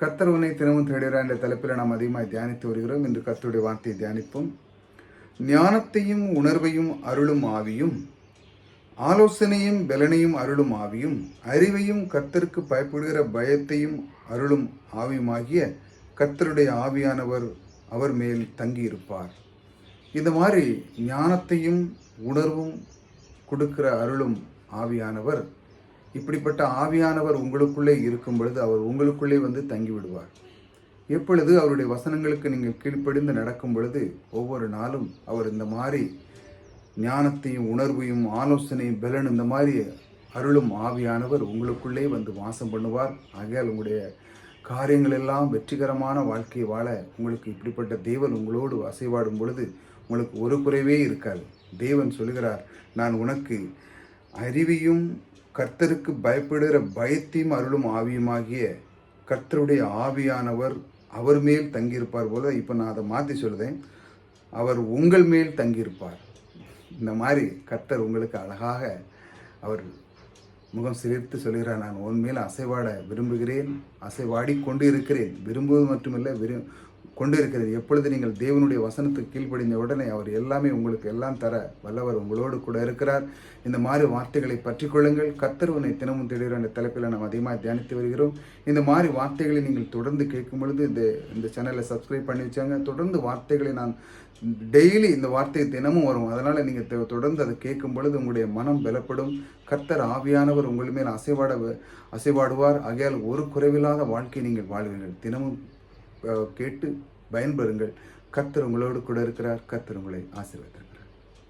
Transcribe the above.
கர்த்தர் உன்னை தினமும் தேடுகிறார் என்ற தலைப்பில் நாம் அதிகமாக தியானித்து வருகிறோம். இன்று கர்த்தருடைய வார்த்தையை தியானிப்போம். ஞானத்தையும் உணர்வையும் அருளும் ஆவியும் ஆலோசனையும் பலனையும் அருளும் ஆவியும் அறிவையும் கர்த்தருக்கு பயப்படுகிற பயத்தையும் அருளும் ஆவியுமாகிய கர்த்தருடைய ஆவியானவர் அவர் மேல் தங்கியிருப்பார். இந்த மாதிரி ஞானத்தையும் உணர்வும் கொடுக்கிற அருளும் ஆவியானவர் இப்படிப்பட்ட ஆவியானவர் உங்களுக்குள்ளே இருக்கும் பொழுது அவர் உங்களுக்குள்ளே வந்து தங்கி விடுவார். எப்பொழுது அவருடைய வசனங்களுக்கு நீங்கள் கீழ்ப்படிந்து நடக்கும் பொழுது ஒவ்வொரு நாளும் அவர் இந்த மாதிரி ஞானத்தையும் உணர்வையும் ஆலோசனையும் பலன் இந்த மாதிரி அருளும் ஆவியானவர் உங்களுக்குள்ளே வந்து வாசம் பண்ணுவார். ஆகையால் உங்களுடைய காரியங்கள் எல்லாம் வெற்றிகரமான வாழ்க்கையை வாழ உங்களுக்கு இப்படிப்பட்ட தேவன் உங்களோடு அசைவாடும் பொழுது உங்களுக்கு ஒரு குறைவே இருக்காது. தேவன் சொல்கிறார் நான் உனக்கு அறிவையும் கர்த்தருக்கு பயப்படுகிற பயத்தையும் அருளும் ஆவியுமாகிய கர்த்தருடைய ஆவியானவர் அவர் மேல் தங்கியிருப்பார் போல இப்போ நான் அதை மாற்றி சொல்லுதேன் அவர் உங்கள் மேல் தங்கியிருப்பார். இந்த மாதிரி கர்த்தர் உங்களுக்கு அழகாக அவர் முகம் சிரித்து சொல்கிறார் நான் உண்மையில் அசைவாட விரும்புகிறேன். அசைவாடி கொண்டு இருக்கிறேன். விரும்புவது மட்டுமில்லை விரு கொண்டு இருக்கிறது எப்பொழுது நீங்கள் தேவனுடைய வசனத்துக்கு கீழ்ப்படிந்த உடனே அவர் எல்லாமே உங்களுக்கு எல்லாம் தர வல்லவர் உங்களோடு கூட இருக்கிறார். இந்த மாதிரி வார்த்தைகளை பற்றி கொள்ளுங்கள். கர்த்தர் தினமும் தேடுகிற என்ற தலைப்பில் நாம் அதிகமாக தியானித்து வருகிறோம். இந்த மாதிரி வார்த்தைகளை நீங்கள் தொடர்ந்து கேட்கும் பொழுது இந்த இந்த சேனலை சப்ஸ்கிரைப் பண்ணி வச்சாங்க. தொடர்ந்து வார்த்தைகளை நான் டெய்லி இந்த வார்த்தை தினமும் வரும். அதனால் நீங்கள் தொடர்ந்து அதை கேட்கும் பொழுது உங்களுடைய மனம் பலப்படும். கர்த்தர் ஆவியானவர் உங்கள் மேல் அசைவாட அசைவாடுவார். ஆகையால் ஒரு குறைவில்லாத வாழ்க்கை நீங்கள் வாழ்வீர்கள். தினமும் கேட்டு பயன்பெறுங்கள். கத்தர் உங்களோடு கூட இருக்கிறார். கத்தர் உங்களை ஆசீர்வதிக்கிறார்